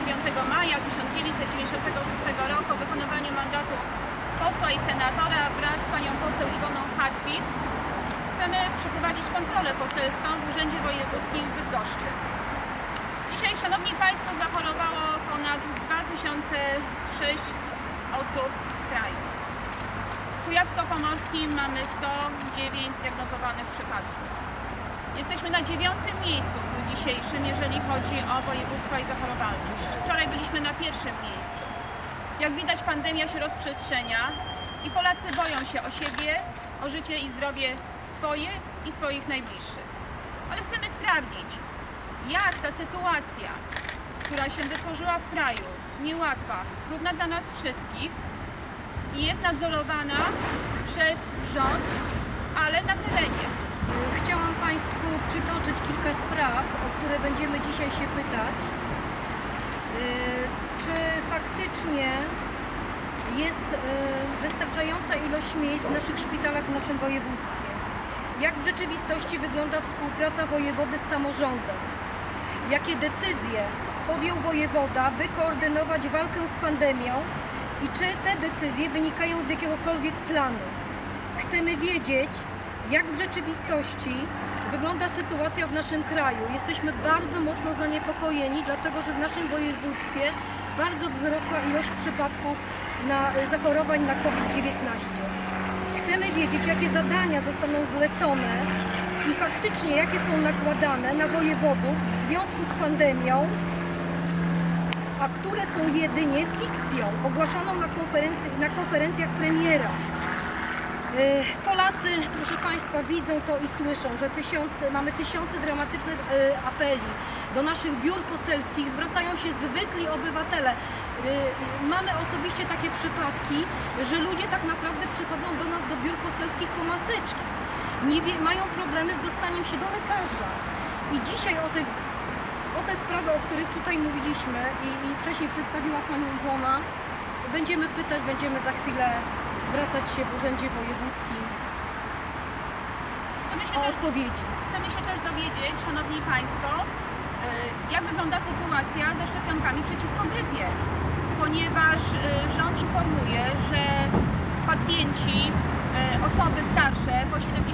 9 maja 1996 roku o wykonywaniu mandatu posła i senatora wraz z panią poseł Iwoną Hartwig chcemy przeprowadzić kontrolę poselską w Urzędzie Wojewódzkim w Bydgoszczy. Dzisiaj, Szanowni Państwo, zachorowało ponad 2006 osób w kraju. W Kujawsko-Pomorskim mamy 109 zdiagnozowanych przypadków. Jesteśmy na dziewiątym miejscu dzisiejszym, jeżeli chodzi o województwa i zachorowalność. Wczoraj byliśmy na pierwszym miejscu. Jak widać, pandemia się rozprzestrzenia i Polacy boją się o siebie, o życie i zdrowie swoje i swoich najbliższych. Ale chcemy sprawdzić, jak ta sytuacja, która się wytworzyła w kraju, niełatwa, trudna dla nas wszystkich, jest nadzorowana przez rząd, się pytać. Yy, Czy faktycznie jest yy, wystarczająca ilość miejsc w naszych szpitalach w naszym województwie? Jak w rzeczywistości wygląda współpraca wojewody z samorządem? Jakie decyzje podjął wojewoda, by koordynować walkę z pandemią i czy te decyzje wynikają z jakiegokolwiek planu? Chcemy wiedzieć, jak w rzeczywistości wygląda sytuacja w naszym kraju. Jesteśmy bardzo mocno zaniepokojeni, dlatego że w naszym województwie bardzo wzrosła ilość przypadków na e, zachorowań na COVID-19. Chcemy wiedzieć, jakie zadania zostaną zlecone i faktycznie jakie są nakładane na wojewodów w związku z pandemią, a które są jedynie fikcją ogłaszaną na, konferencji, na konferencjach premiera. E, Polacy, proszę Państwa, widzą to i słyszą, że tysiące, mamy tysiące dramatycznych e, apeli do naszych biur poselskich, zwracają się zwykli obywatele. E, Mamy osobiście takie przypadki, że ludzie tak naprawdę przychodzą do nas do biur poselskich po maseczki. Wie, mają problemy z dostaniem się do lekarza. I dzisiaj o te, o te sprawy, o których tutaj mówiliśmy i, i wcześniej przedstawiła Pani Iwona, będziemy pytać, będziemy za chwilę zwracać się w Urzędzie Wojewódzkim Chcemy się o też odpowiedzi. Chcemy się też dowiedzieć, Szanowni Państwo, y, jak wygląda sytuacja ze szczepionkami przeciwko grypie, ponieważ y, rząd informuje, że pacjenci, y, osoby starsze po 75